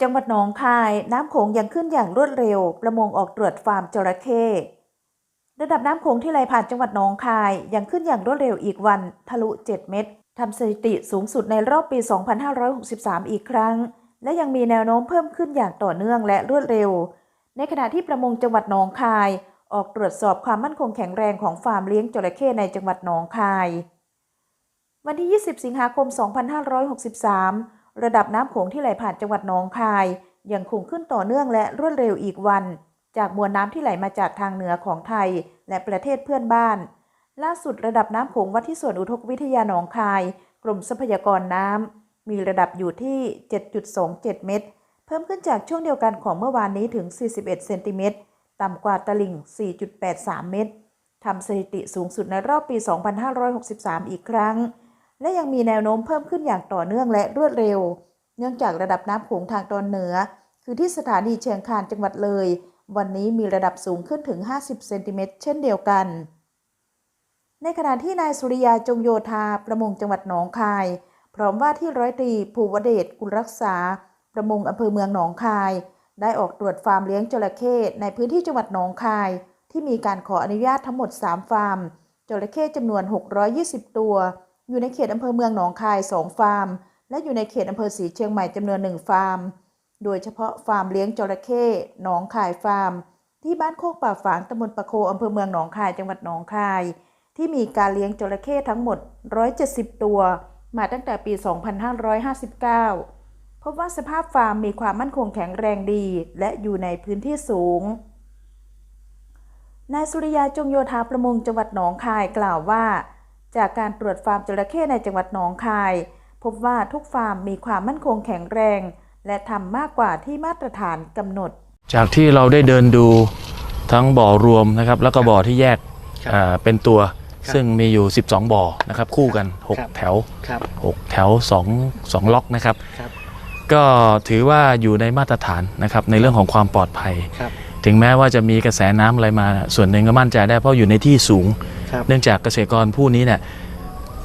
จังหวัดหนองคาย น้ำโขงยังขึ้นอย่างรวดเร็ว ประมงออกตรวจฟาร์มจระเข้ระดับน้ำโขงที่ไหลผ่านจังหวัดหนองคาย ยังขึ้นอย่างรวดเร็วอีกวัน ทะลุ 7 เมตรทำสถิติสูงสุดในรอบปี 2563 อีกครั้ง และยังมีแนวโน้มเพิ่มขึ้นอย่างต่อเนื่องและรวดเร็ว ในขณะที่ประมงจังหวัดหนองคาย ออกตรวจสอบความมั่นคงแข็งแรงของฟาร์มเลี้ยงจระเข้ในจังหวัดหนองคาย วันที่ 20 สิงหาคม 2563 ระดับน้ำโขงที่ไหลผ่านจังหวัดหนองคาย ยังคงขึ้นต่อเนื่องและรวดเร็วอีกวัน จากมวลน้ำที่ไหลมาจากทางเหนือของไทย และประเทศเพื่อนบ้าน ล่าสุดระดับน้ำโขงวัดที่สวนอุทกวิทยาหนองคาย กรมทรัพยากรน้ำมีระดับอยู่ที่ 7.27 เมตร เพิ่มขึ้นจากช่วงเดียวกันของเมื่อวานนี้ถึง 41 เซนติเมตร ต่ำกว่าตลิ่ง 4.83 เมตรทำสถิติสูงสุดในรอบปี 2563 อีกครั้ง และยังมีแนวโน้มเพิ่มขึ้นอย่างต่อเนื่องและรวดเร็ว เนื่องจากระดับน้ำโขงทางตอนเหนือ คือที่สถานีเชียงคานจังหวัดเลย วันนี้มีระดับสูงขึ้นถึง 50 เซนติเมตรเช่นเดียวกัน ในขณะที่นายสุริยาจงโยธาประมงจังหวัดหนองคาย พร้อมว่าที่ร้อยตรีภูวเดชกุลรักษา ประมงอำเภอเมืองหนองคาย ได้ออกตรวจฟาร์มเลี้ยงจระเข้ในพื้นที่จังหวัดหนองคาย ที่มีการขออนุญาตทั้งหมด 3 ฟาร์มจระเข้จำนวน 620 ตัว อยู่ในเขตอำเภอเมืองหนองคาย 2 ฟาร์ม และอยู่ในเขตอำเภอศรีเชียงใหม่จำนวน1ฟาร์ม โดยเฉพาะฟาร์มเลี้ยงจระเข้หนองคายฟาร์ม ที่บ้านโคกป่าฝางตำบลปะโคอำเภอเมืองหนองคายจังหวัดหนองคาย ที่มีการเลี้ยงจระเข้ทั้งหมด 170 ตัว มาตั้งแต่ปี 2559 พบว่าสภาพฟาร์มมีความมั่นคงแข็งแรงดี และอยู่ในพื้นที่สูงนายสุริยาจงโยธาประมงจังหวัดหนองคายกล่าวว่า จากการตรวจฟาร์มจระเข้ในจังหวัดหนองคาย พบว่าทุกฟาร์มมีความมั่นคงแข็งแรง และทำมากกว่าที่มาตรฐานกำหนด จากที่เราได้เดินดูทั้งบ่อรวมนะครับ แล้วก็บ่อที่แยกครับอ่าเป็นตัวครับซึ่งมีอยู่ 12 บ่อนะครับ คู่กันครับ6แถวครับ6แถว 2 2 ล็อกนะครับครับ ก็ถือว่าอยู่ในมาตรฐานนะครับในเรื่องของความปลอดภัยครับ ถึงแม้ว่าจะมีกระแสน้ำอะไรมา ส่วนหนึ่งก็มั่นใจได้เพราะอยู่ในที่สูงครับเนื่องจากเกษตรกรผู้นี้เนี่ย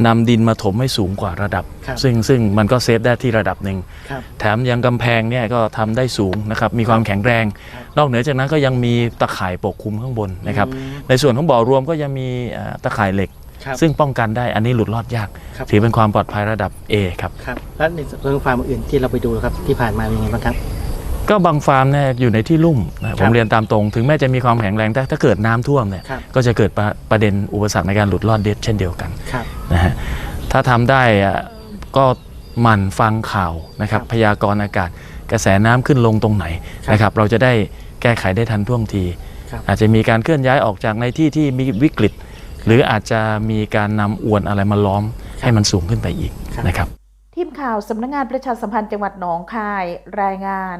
นำดินมาถมให้สูงกว่าระดับครับซึ่งซึ่งมันก็เซฟได้ที่ระดับหนึ่งครับแถมยังกำแพงเนี่ยก็ทำได้สูงนะครับมีความแข็งแรงครับนอกเหนือจากนั้นก็ยังมีตะข่ายปกคลุมข้างบนนะครับอืมในส่วนของบ่อรวมก็ยังมีเอ่อตะข่ายเหล็กครับซึ่งป้องกันได้อันนี้หลุดรอดยากครับถือเป็นความปลอดภัยระดับ A ครับครับแล้วในเรื่องฟาร์มอื่นที่เราไปดูครับที่ผ่านมาเป็นยังไงบ้างครับ ก็บางฟาร์มเนี่ยอยู่ในที่ลุ่มนะคผรับมเรียนตามตรง ถึงแม้จะมีความแข็งแรงแต่ถ้าเกิดน้ำท่วมเนี่ยครับก็จะเกิดประประเด็นอุปสรรคในการหลุดรอดเด็ดเช่นเดียวกันครับ นะฮะถ้าทำได้อะก็หมั่นฟังข่าวนะครับครับ พยากรณ์อากาศกระแสน้ำขึ้นลงตรงไหนครับนะครับ เราจะได้แก้ไขได้ทันท่วงที ครับอาจจะมีการเคลื่อนย้ายออกจากในที่ที่มีวิกฤต หรืออาจจะมีการนำอวนอะไรมาล้อมให้มันสูงขึ้นไปอีกครับ นะครับ ทีมข่าวสำนักงานประชาสัมพันธ์จังหวัดหนองคายรายงาน